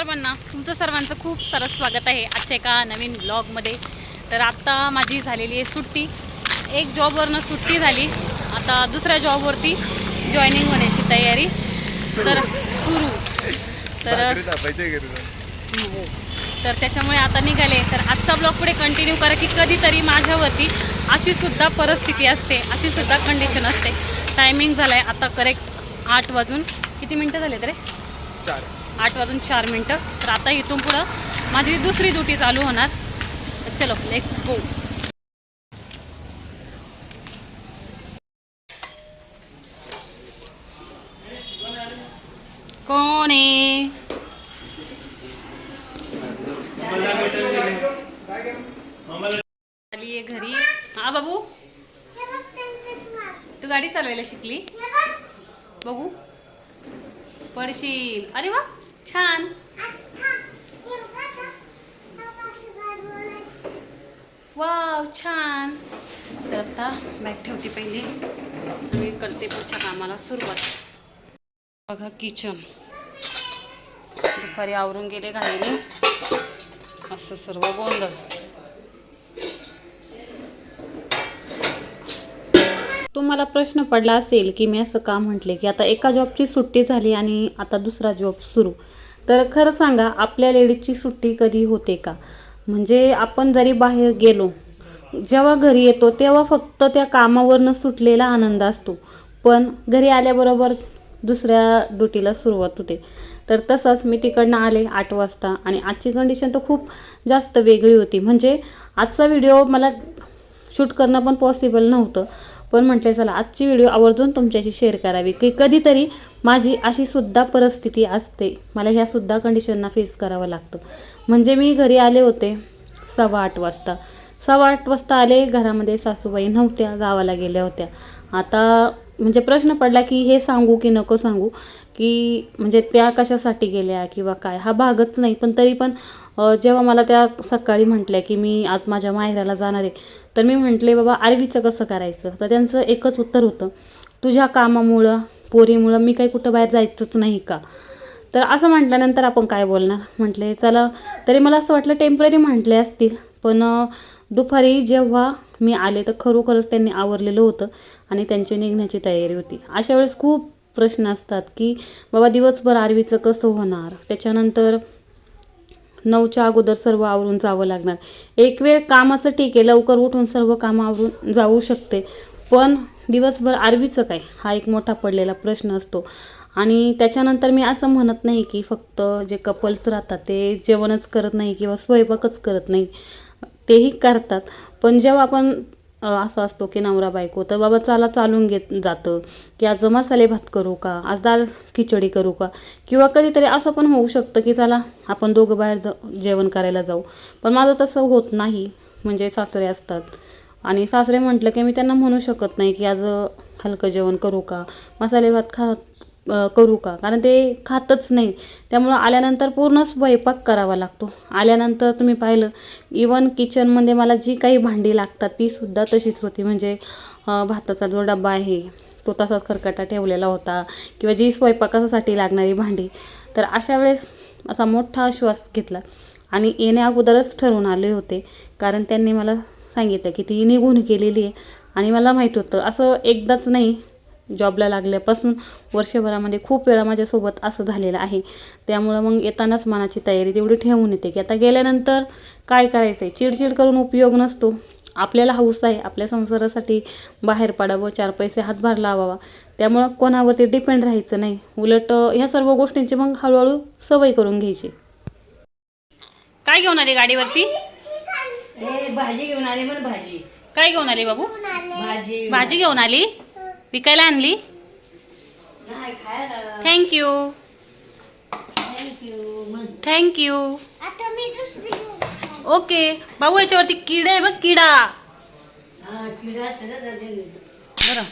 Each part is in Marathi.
सर्वांना तुमचं सर्वांचं खूप सारं स्वागत आहे आजच्या एका नवीन ब्लॉगमध्ये तर आत्ता माझी झालेली आहे सुट्टी. एक जॉबवरनं सुट्टी झाली. आता दुसऱ्या जॉबवरती जॉईनिंग होण्याची तयारी. तर सुरू. तर. हो. तर त्याच्यामुळे आता निघाले. तर आजचा ब्लॉग पुढे कंटिन्यू करा की कधीतरी माझ्यावरती अशी सुद्धा परिस्थिती असते अशी सुद्धा कंडिशन असते. टायमिंग झाला आहे आता करेक्ट आठ वाजून. किती मिनटं झाले रे? चार. आठ वाजून चार मिनटं. तर आता इथून पुढं माझी दुसरी ड्युटी चालू होणार. चलो नेक्स्ट गो कोण आहे? आली आहे घरी. हा बाबू. तू गाडी चालवायला शिकली? बघू. पडशील. अरे वा. छान. वाव छान. तर आता बॅग ठेवते पहिले. मी करते पुढच्या कामाला सुरुवात. बघा किचन दुपारी आवरून गेले घाईने. असं सर्व गोंधळ. तुम्हाला प्रश्न पडला असेल की मी असं का म्हटले की आता एका जॉबची सुट्टी झाली आणि आता दुसरा जॉब सुरू तर खरं सांगा आपल्या लेडीजची सुट्टी कधी होते का? म्हणजे आपण जरी बाहेर गेलो जेव्हा घरी येतो तेव्हा फक्त त्या कामावरनं सुटलेला आनंद असतो. पण घरी आल्याबरोबर दुसऱ्या ड्युटीला सुरुवात होते. तर तसंच मी तिकडनं आले आठ वाजता आणि आजची कंडिशन तर खूप जास्त वेगळी होती. म्हणजे आजचा व्हिडिओ मला शूट करणं पण पॉसिबल नव्हतं. पण म्हटले चला आजची व्हिडिओ आवर्जून तुमच्याशी शेअर करावी की कधीतरी माझी अशी सुद्धा परिस्थिती असते. मला ह्या सुद्धा कंडिशनना फेस करावं लागतं. म्हणजे मी घरी आले होते सव्वा आठ वाजता. सव्वा आठ वाजता आले घरामध्ये सासूबाई नव्हत्या गावाला गेल्या होत्या. आता म्हणजे प्रश्न पडला की हे सांगू की नको सांगू की म्हणजे त्या कशासाठी गेल्या किंवा काय? हा भागच नाही पण तरी पण जेव्हा मला त्या सकाळी म्हटल्या की मी आज माझ्या माहेराला जाणार आहे तर मी म्हटले बाबा आरवीचं कसं करायचं? तर त्यांचं एकच उत्तर होतं तुझ्या कामामुळं पोरीमुळं मी काही कुठं बाहेर जायचंच नाही का? तर असं म्हटल्यानंतर आपण काय बोलणार? म्हटले चला. तरी मला असं वाटलं टेंपररी म्हटले असतील पण दुपारी जेव्हा मी आले तर खरोखरच त्यांनी आवरलेलं होतं आणि त्यांची निघण्याची तयारी होती. अशा वेळेस खूप प्रश्न असतात की बाबा दिवसभर आरवीचं कसं होणार? त्याच्यानंतर नऊच्या अगोदर सर्व आवरून जावं लागणार. एक वेळ कामाचं ठीक आहे लवकर उठून सर्व कामं आवरून जाऊ शकते. पण दिवसभर आरवीचं काय? हा एक मोठा पडलेला प्रश्न असतो. आणि त्याच्यानंतर मी असं म्हणत नाही की फक्त जे कपल्स राहतात ते जेवणच करत नाही किंवा स्वयंपाकच करत नाही. तेही करतात. पण जेव्हा आपण असं असतो की नवरा बायको. तर बाबा चला चालून घेत जातं. की आज मसाले भात करू का? आज दाल खिचडी करू का? किंवा कधीतरी असं पण होऊ शकतं की चला आपण दोघं बाहेर जा जेवण करायला जाऊ. पण माझं तसं होत नाही. म्हणजे सासरे असतात. आणि सासरे म्हटलं की मी त्यांना म्हणू शकत नाही की आज हलकं जेवण करू का? मसाले भात खा करू का? कारण ते खातच नाही. त्यामुळं आल्यानंतर पूर्ण स्वयंपाक करावा लागतो. आल्यानंतर तुम्ही पाहिलं इवन किचनमध्ये मला जी काही भांडी लागतात ती सुद्धा तशीच होती. म्हणजे भाताचा जो डबा आहे तो तसाच खरकटा ठेवलेला होता. किंवा जी स्वयंपाकासाठी लागणारी भांडी. तर अशा वेळेस असा मोठा श्वास घेतला. आणि येण्या अगोदरच ठरवून आले होते. कारण त्यांनी मला सांगितलं की ती निघून गेलेली आहे. आणि मला माहीत होतं असं एकदाच नाही जॉबला लागल्यापासून वर्षभरामध्ये खूप वेळा माझ्यासोबत असं झालेलं आहे. त्यामुळं मग येतानाच मनाची तयारी तेवढी ठेवून येते की आता गेल्यानंतर काय करायचं आहे चिडचिड करून उपयोग नसतो. आपल्याला हौस आहे. आपल्या संसारासाठी बाहेर पडावं चार पैसे हातभार लावावा. त्यामुळं कोणावरती डिपेंड राहायचं नाही. उलट ह्या सर्व गोष्टींची मग हळूहळू सवय करून घ्यायची. काय घेऊन आली गाडीवरती? भाजी घेऊन आली म्हण भाजी. काय घेऊन आली बाबू? भाजी. भाजी घेऊन आली? विकायला आणली? थँक्यू थँक्यू ओके बाबू याच्यावरती किडा आहे बघ किडा. हा बरं.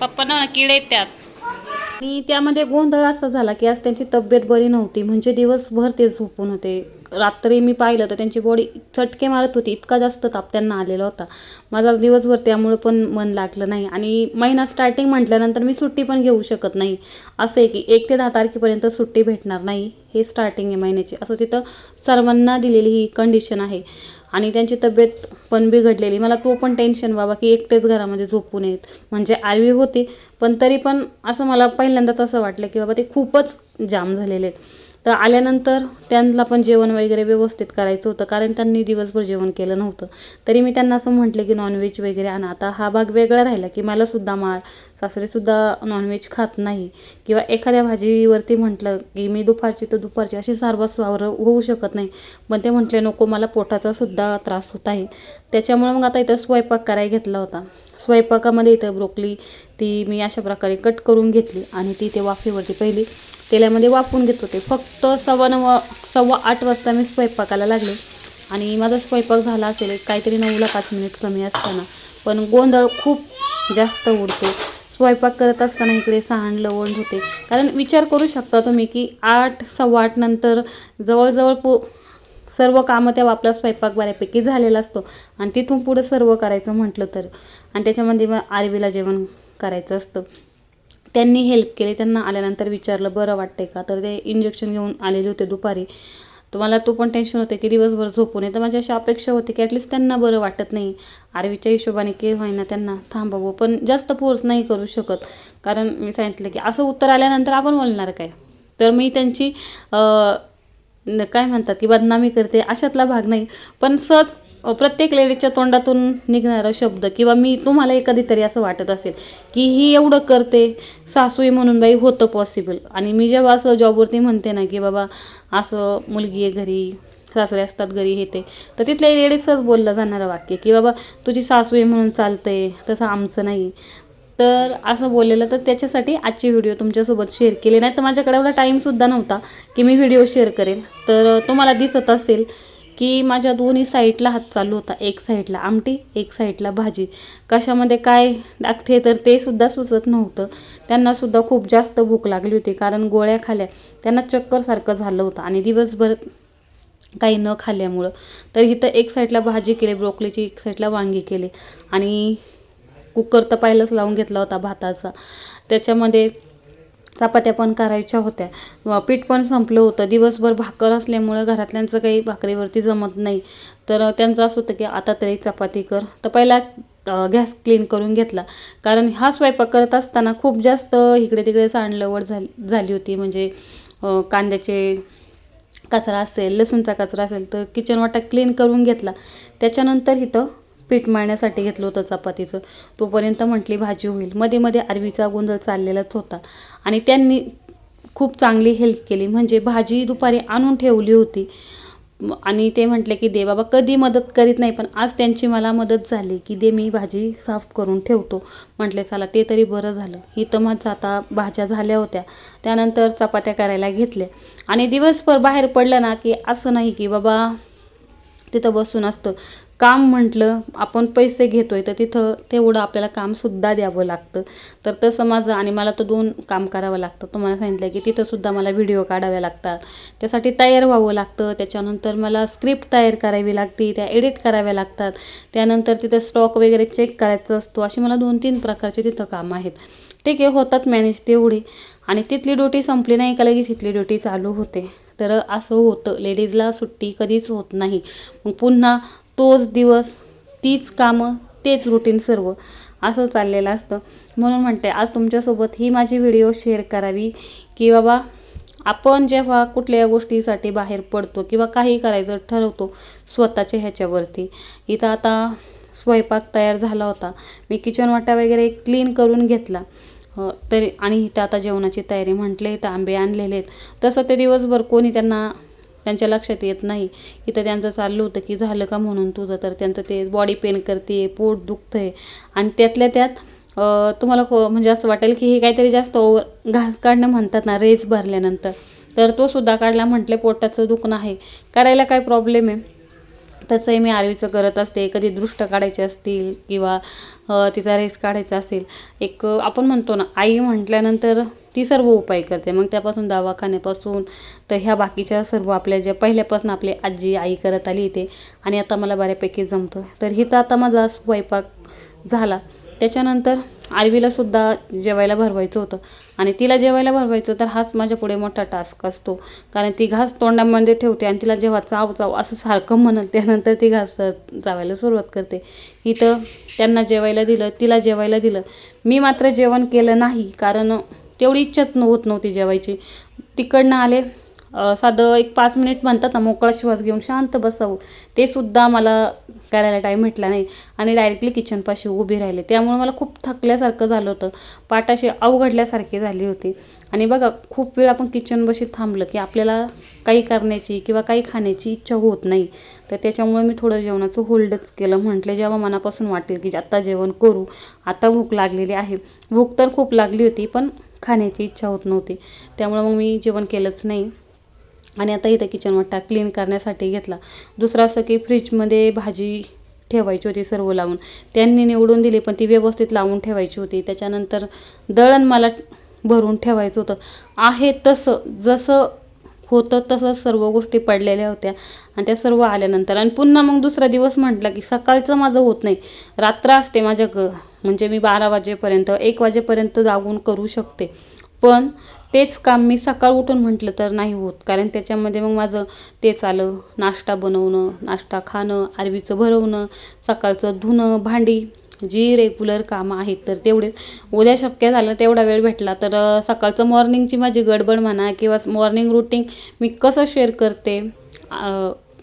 पप्पा ना किडे आहेत त्यात. आणि त्यामध्ये गोंधळ असा झाला की आज त्यांची तब्येत बरी नव्हती म्हणजे दिवसभर ते झोपून होते. रात्री मी पाहिलं तर त्यांची बॉडी चटके मारत होती. इतका जास्त ताप त्यांना आलेला होता. माझा दिवसभर त्यामुळं पण मन लागलं नाही. आणि महिना स्टार्टिंग म्हटल्यानंतर मी सुट्टी पण घेऊ शकत नाही. असं आहे की एक ते दहा तारखेपर्यंत सुट्टी भेटणार नाही. हे स्टार्टिंग आहे महिन्याची. असं तिथं सर्वांना दिलेली ही कंडिशन आहे. आणि त्यांची तब्येत पण बिघडलेली. मला तो पण टेन्शन बाबा की एकटेच घरामध्ये झोपून येत म्हणजे आरवी होती. पण तरी पण असं मला पहिल्यांदाच असं वाटलं की बाबा ते खूपच जाम झालेले आहेत. तर आल्यानंतर त्यांना पण जेवण वगैरे व्यवस्थित करायचं होतं कारण त्यांनी दिवसभर जेवण केलं नव्हतं. तरी मी त्यांना असं म्हटलं की नॉनव्हेज वगैरे आणा. आता हा भाग वेगळा राहिला की मलासुद्धा मा सासरेसुद्धा नॉनव्हेज खात नाही. किंवा एखाद्या भाजीवरती म्हटलं की मी दुपारची तर दुपारची अशी सारवास्वावर होऊ शकत नाही. पण ते म्हटले नको मला पोटाचा सुद्धा त्रास होत आहे. त्याच्यामुळं मग आता इथं स्वयंपाक करायला घेतला होता. स्वयंपाकामध्ये इथं ब्रोकली ती मी अशा प्रकारे कट करून घेतली आणि ती ते वाफेवरती पहिली तेलामध्ये वाफवून घेत होते. फक्त सव्वा नव सव्वा आठ वाजता मी स्वयंपाकाला लागले. आणि माझा स्वयंपाक झाला असेल काहीतरी नऊला पाच मिनिट कमी असताना. पण गोंधळ खूप जास्त उडतो. स्वयंपाक करत असताना इकडे सहाण लवंड होते. कारण विचार करू शकता तुम्ही की आठ सव्वा आठ नंतर जवळजवळ पो सर्व कामं त्या आपला स्वयंपाक बऱ्यापैकी झालेला असतो. आणि तिथून पुढं सर्व करायचं म्हटलं तर. आणि त्याच्यामध्ये मग आरवीला जेवण करायचं असतं. त्यांनी हेल्प केली. त्यांना आल्यानंतर विचारलं बरं वाटते का? तर ते इंजेक्शन घेऊन आलेले होते दुपारी. तर मला तो पण टेन्शन होते की दिवसभर झोपून आहे तर माझी अशी अपेक्षा होती की ॲटलिस्ट त्यांना बरं वाटत नाही. आरवीच्या हिशोबाने के होईना त्यांना. थांबावं पण जास्त फोर्स नाही करू शकत. कारण मी सांगितलं की असं उत्तर आल्यानंतर आपण बोलणार काय? तर मी त्यांची काय म्हणतात की बदनामी करते. अशातला भाग नाही. पण सहज प्रत्येक लेडीजच्या तोंडातून निघणारा शब्द किंवा मी तुम्हाला कधीतरी असं वाटत असेल की ही एवढं करते सासूई म्हणून बाई होतं पॉसिबल आणि मी जेव्हा असं जॉबवरती म्हणते ना की बाबा असं मुलगी आहे घरी सासरे असतात घरी हे ते तर तिथल्या लेडीजच बोललं जाणारं वाक्य की बाबा तुझी सासू आहे म्हणून चालतंय तसं आमचं नाही. तर असं बोललेलं तर त्याच्यासाठी आजची व्हिडिओ तुमच्यासोबत शेअर केली. नाही तर माझ्याकडे एवढा टाईमसुद्धा नव्हता की मी व्हिडिओ शेअर करेल. तर तुम्हाला दिसत असेल की माझ्या दोन्ही साईडला हात चालू होता. एक साईडला आमटी एक साईडला भाजी. कशामध्ये काय टाकते तर ते सुद्धा सुचत नव्हतं. त्यांनासुद्धा खूप जास्त भूक लागली होती कारण गोळ्या खाल्या. त्यांना चक्करसारखं झालं होतं आणि दिवसभर काही न खाल्ल्यामुळं. तर इथं एक साईडला भाजी केली ब्रोकलीची एक साईडला वांगी केली. आणि कुकर तर पाहिलंच लावून घेतला होता भाताचा. त्याच्यामध्ये चपात्या पण करायच्या होत्या. पीठ पण संपलं होतं. दिवसभर भाकर असल्यामुळं घरातल्यांचं काही भाकरीवरती जमत नाही. तर त्यांचं असं होतं की आता तरी चपाती कर. तर पहिला गॅस क्लीन करून घेतला. कारण हा स्वयंपाक करत असताना खूप जास्त इकडे तिकडे सांडलवड झाली झाली होती. म्हणजे कांद्याचे कचरा असेल लसूणचा कचरा असेल तर किचन वाटा क्लीन करून घेतला. त्याच्यानंतर इथं पीठ मळण्यासाठी घेतलं होतं चपातीचं. तोपर्यंत म्हटली भाजी होईल. मध्ये मध्ये अरवीचा गोंधळ चाललेलाच होता. आणि त्यांनी खूप चांगली हेल्प केली. म्हणजे भाजी दुपारी आणून ठेवली होती. आणि ते म्हटले की दे बाबा कधी मदत करीत नाही पण आज त्यांची मला मदत झाली की दे मी भाजी साफ करून ठेवतो. म्हटले चला ते तरी बरं झालं. इथं माझं आता भाज्या झाल्या होत्या. त्यानंतर चपात्या करायला घेतल्या. आणि दिवसभर बाहेर पडलं ना की असं नाही की बाबा तिथं बसून असतं. काम म्हटलं आपण पैसे घेतोय तर तिथं तेवढं आपल्याला कामसुद्धा द्यावं लागतं. तर तसं माझं आणि मला तर दोन काम करावं लागतं. तुम्हाला सांगितलं की तिथंसुद्धा मला व्हिडिओ काढाव्या लागतात. त्यासाठी तयार व्हावं लागतं. त्याच्यानंतर मला स्क्रिप्ट तयार करावी लागते त्या एडिट कराव्या लागतात. त्यानंतर तिथं स्टॉक वगैरे चेक करायचा असतो. अशी मला दोन तीन प्रकारचे तिथं कामं आहेत. ठीक आहे होतात मॅनेज तेवढी. आणि तिथली ड्युटी संपली नाही का लगेच इथली ड्युटी चालू होते. तर असं होतं. लेडीजला सुट्टी कधीच होत नाही. मग पुन्हा तोच दिवस तीच कामं तेच रुटीन सर्व असं चाललेलं असतं. म्हणून म्हणते आज तुमच्यासोबत ही माझी व्हिडिओ शेअर करावी की बाबा आपण जेव्हा कुठल्या गोष्टीसाठी बाहेर पडतो किंवा काही करायचं ठरवतो स्वतःच्या ह्याच्यावरती. इथं आता स्वयंपाक तयार झाला होता. मी किचन वाटा वगैरे क्लीन करून घेतला. तरी आणि इथं आता जेवणाची तयारी म्हटले इथं आंबे आणलेले आहेत. तसं ते दिवसभर कोणी त्यांना त्यांच्या लक्षात येत नाही इथं त्यांचं चाललं होतं की झालं का म्हणून तुझं? तर त्यांचं ते बॉडी पेन करते पोट दुखतं आहे आणि त्यातल्या त्यात तुम्हाला को म्हणजे असं वाटेल की हे काहीतरी जास्त ओव्हर घास काढणं म्हणतात ना रेस भरल्यानंतर. तर तो सुद्धा काढला म्हटले पोटाचं दुखणं आहे. करायला काय प्रॉब्लेम आहे? तसंही मी आरवीचं करत असते. कधी दृष्ट काढायचे असतील किंवा तिचा रेस काढायचा असेल. एक आपण म्हणतो ना आई म्हटल्यानंतर ती सर्व उपाय करते. मग त्यापासून दवाखान्यापासून तर ह्या बाकीच्या सर्व आपल्या ज्या पहिल्यापासून आपली आजी आई करत आली इथे आणि आता मला बऱ्यापैकी जमतं तर हिथं आता माझा स्वयंपाक झाला. त्याच्यानंतर आरवीला सुद्धा जेवायला भरवायचं होतं. आणि तिला जेवायला भरवायचं तर हाच माझ्या पुढे मोठा टास्क असतो. कारण ती घास तोंडामध्ये ठेवते आणि तिला जेव्हा चाव चाव असं सारखं म्हणत त्यानंतर ती घास चावायला सुरुवात करते. इथं त्यांना जेवायला दिलं तिला जेवायला दिलं. मी मात्र जेवण केलं नाही. कारण तेवढी इच्छाच न होत नव्हती जेवायची. तिकडनं आले साधं एक पाच मिनिट म्हणतात ना मोकळा श्वास घेऊन शांत बसावं. ते सुद्धा मला करायला टाईम भेटला नाही. आणि डायरेक्टली किचनपाशी उभी राहिले. त्यामुळे मला खूप थकल्यासारखं झालं होतं. पाटाशी अवघडल्यासारखी झाली होती. आणि बघा खूप वेळ आपण किचनपाशी थांबलं की आपल्याला काही करण्याची किंवा काही खाण्याची इच्छा होत नाही. तर त्याच्यामुळे मी थोडं जेवणाचं होल्डच केलं. म्हटलं जेव्हा मनापासून वाटेल की आत्ता जेवण करू. आता भूक लागलेली आहे. भूक तर खूप लागली होती पण खाण्याची इच्छा होत नव्हती. त्यामुळं मग मी जेवण केलंच नाही. आणि आता इथं किचन वाटा क्लीन करण्यासाठी घेतला. दुसरं असं की फ्रीजमध्ये भाजी ठेवायची होती सर्व लावून. त्यांनी निवडून दिली पण ती व्यवस्थित लावून ठेवायची होती. त्याच्यानंतर दळण मला भरून ठेवायचं होतं. आहे तसं जसं होतं तसं सर्व गोष्टी पडलेल्या होत्या. आणि त्या सर्व आल्यानंतर आणि पुन्हा मग दुसरा दिवस म्हटला की सकाळचं माझं होत नाही. रात्र असते माझ्या ग म्हणजे मी बारा वाजेपर्यंत एक वाजेपर्यंत जागून करू शकते. पण तेच काम मी सकाळ उठून म्हटलं तर नाही होत. कारण त्याच्यामध्ये मग माझं तेच आलं नाश्ता बनवणं नाश्ता खाणं आरवीचं भरवणं सकाळचं धुणं भांडी जी रेग्युलर कामं आहेत तर तेवढेच उद्या शक्य झालं तेवढा वेळ भेटला तर सकाळचं मॉर्निंगची माझी गडबड म्हणा किंवा मॉर्निंग रुटीन मी कसं शेअर करते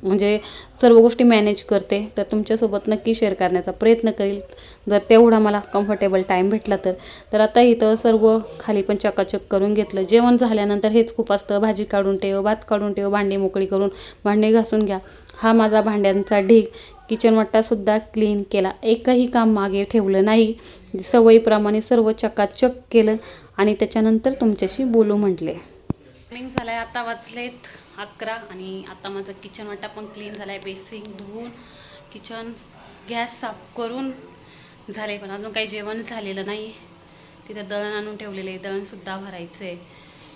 म्हणजे सर्व गोष्टी मॅनेज करते तर तुमच्यासोबत नक्की शेअर करण्याचा प्रयत्न करेल. जर तेवढा मला कम्फर्टेबल टाईम भेटला तर. तर आता इथं सर्व खाली पण चकाचक करून घेतलं. जेवण झाल्यानंतर हेच खूप असतं. भाजी काढून ठेव भात काढून ठेव भांडी मोकळी करून भांडी घासून घ्या. हा माझा भांड्यांचा ढीग. किचनवट्टासुद्धा क्लीन केला. एकही काम मागे ठेवलं नाही. सवयीप्रमाणे सर्व चकाचक केलं आणि त्याच्यानंतर तुमच्याशी बोलू म्हटले. टायमिंग आहे आता वाचलेत अकरा आणि आता माझं किचन वाटा पण क्लीन झालाय. बेसिंग धुवून किचन गॅस साफ करून झाले पण अजून काही जेवण झालेलं नाही तिथं दळण आणून ठेवलेलं आहे. दळणसुद्धा भरायचं आहे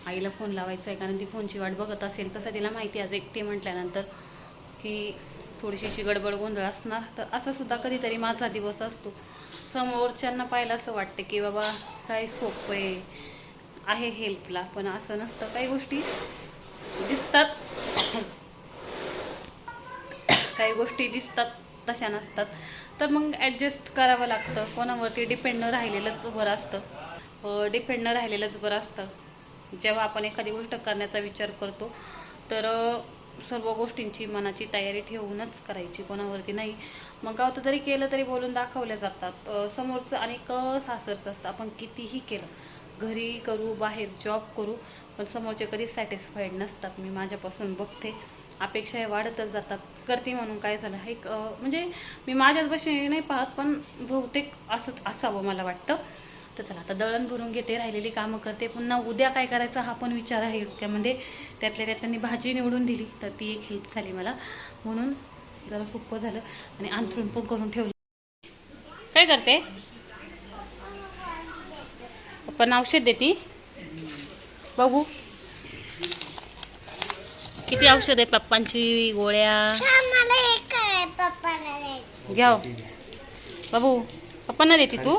आईला फोन लावायचा आहे कारण ती फोनची वाट बघत असेल. तसं तिला माहिती आज एकटी म्हटल्यानंतर की थोडीशी अशी गडबड गोंधळ असणार. तर असं सुद्धा कधीतरी माझा दिवस असतो. समोरच्यांना पाहिलं असं वाटतं की बाबा काय सोपं आहे? आहे हेल्पला पण असं नसतं. काही गोष्टी असतात काही गोष्टी दिसतात तशा नसतात. तर मग ॲडजस्ट करावं लागतं. कोणावरती डिपेंड न राहिलेलंच बरं असतं. डिपेंड न राहिलेलंच बरं असतं. जेव्हा आपण एखादी गोष्ट करण्याचा विचार करतो तर सर्व गोष्टींची मनाची तयारी ठेवूनच करायची कोणावरती नाही. मग गावतं जरी केलं तरी बोलून दाखवल्या जातात. समोरचं आणि क सासरचं असतं. आपण कितीही केलं घरी करू बाहेर जॉब करू पण समोरचे कधीच सॅटिस्फाईड नसतात. मी माझ्यापासून बघते. अपेक्षा वाढतच जातात. करते म्हणून काय झालं? हे म्हणजे मी माझ्याच बशी नाही पाहत पण बहुतेक असंच असावं मला वाटतं. तर चला आता दळण भरून घेते राहिलेली कामं करते. पुन्हा उद्या काय करायचं हा पण विचार आहे. त्यामध्ये त्यातल्या त्यात त्यांनी भाजी निवडून दिली तर ती एक हेल्प झाली मला. म्हणून जरा सोपं झालं आणि अंथरून पण करून ठेवलं. काय करते? पण औषध देती? बघू. किती औषध आहे पप्पांची गोळ्या? मला एक आहे पप्पाला द्यायचं. घ्या हो. बाबू पप्पांना देते तू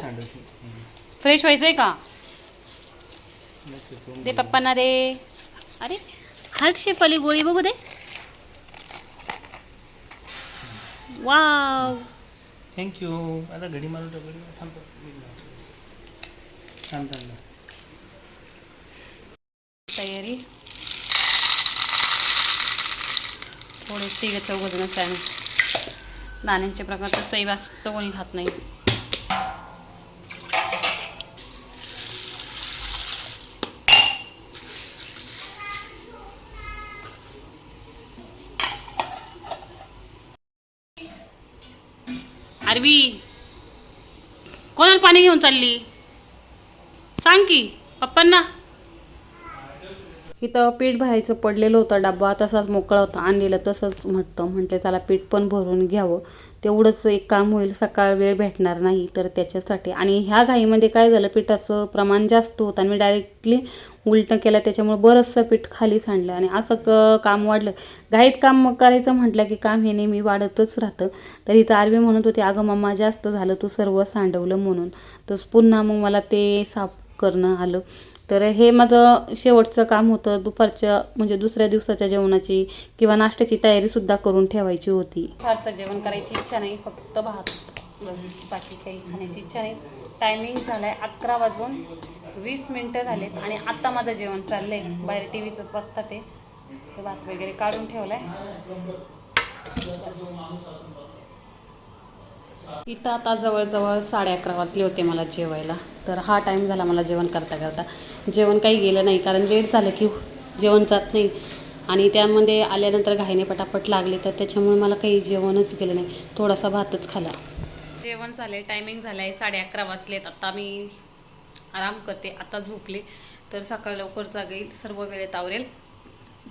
फ्रेश व्हायचंय का? दे पप्पांना दे. अरे हार्ट शेप वाली गोळी बघू दे. वाव थँक्यू आता घडी मारून थांब थांब. तयारी. थोडे तिघ चौघजणच आहे प्रकार तर सई वाजतं कोणी खात नाही. आरवी कोणाला पाणी घेऊन चालली? सांग की पप्पांना. इथं पीठ भरायचं पडलेलं होतं डब्बा तसाच मोकळा होता आणलेलं तसंच म्हटतं. म्हटलं चला पीठ पण भरून घ्यावं. तेवढंच एक काम होईल सकाळ वेळ भेटणार नाही तर त्याच्यासाठी. आणि ह्या घाईमध्ये काय झालं पिठाचं प्रमाण जास्त होतं आणि मी डायरेक्टली उलटं केलं त्याच्यामुळे बरंचसं पीठ खाली सांडलं आणि असं क काम वाढलं. घाईत काम करायचं म्हटलं की काम हे नेहमी वाढतच राहतं. तर इथं आरवी म्हणत होती अगं मम्मा जास्त झालं तू सर्व सांडवलं म्हणून. तर पुन्हा मग मला ते साफ करणं आलं. तर हे माझं शेवटचं काम होतं. दुपारच्या म्हणजे दुसऱ्या दिवसाच्या जेवणाची किंवा नाश्त्याची तयारीसुद्धा करून ठेवायची होती. फारचं जेवण करायची इच्छा नाही फक्त भात बाकी काही खाण्याची इच्छा नाही. टायमिंग झाला आहे अकरा वाजून वीस मिनटं झालेत आणि आत्ता माझं जेवण चाललं आहे बाहेर टी व्हीचं बघता ते. ते भात वगैरे काढून ठेवला आहे इथं आता जवळजवळ साडे अकरा वाजले होते मला जेवायला. तर हा टाईम झाला मला जेवण करता करता. जेवण काही गेलं नाही कारण लेट झालं की जेवण जात नाही. आणि त्यामध्ये आल्यानंतर घाईने पटापट लागले तर त्याच्यामुळे मला काही जेवणच गेलं नाही. थोडासा भातच खाला. जेवण झाले टायमिंग झालं आहे साडे अकरा वाजलेत. आता मी आराम करते आता झोपले. तर सकाळ लवकर जागेल सर्व वेळेत आवरेल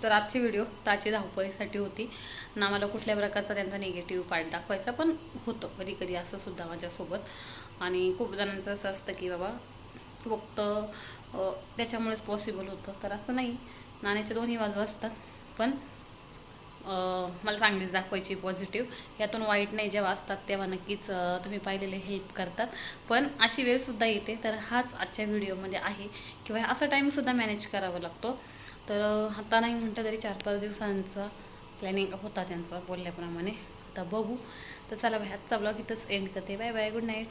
तर आजची व्हिडिओ ताची धावपळीसाठी होती. ना मला कुठल्या प्रकारचा त्यांचा निगेटिव्ह पार्ट दाखवायचा पण होतं. कधी कधी असं सुद्धा माझ्यासोबत. आणि खूप जणांचं असं असतं की बाबा फक्त त्याच्यामुळेच पॉसिबल होतं. तर असं नाही. नाण्याच्या दोन्ही बाजू असतात. पण मला चांगलीच दाखवायची पॉझिटिव्ह यातून वाईट नाही जेव्हा असतात तेव्हा नक्कीच तुम्ही पाहिलेले हेल्प करतात. पण अशी वेळसुद्धा येते. तर हाच आजच्या व्हिडिओमध्ये आहे. किंवा असा टाईमसुद्धा मॅनेज करावा लागतो. तर आता नाही म्हणतं तरी चार पाच दिवसांचा प्लॅनिंग होता त्यांचा बोलल्याप्रमाणे. आता बघू. तर चला बाय आजचा ब्लॉग इथंच एंड करते. Bye bye good night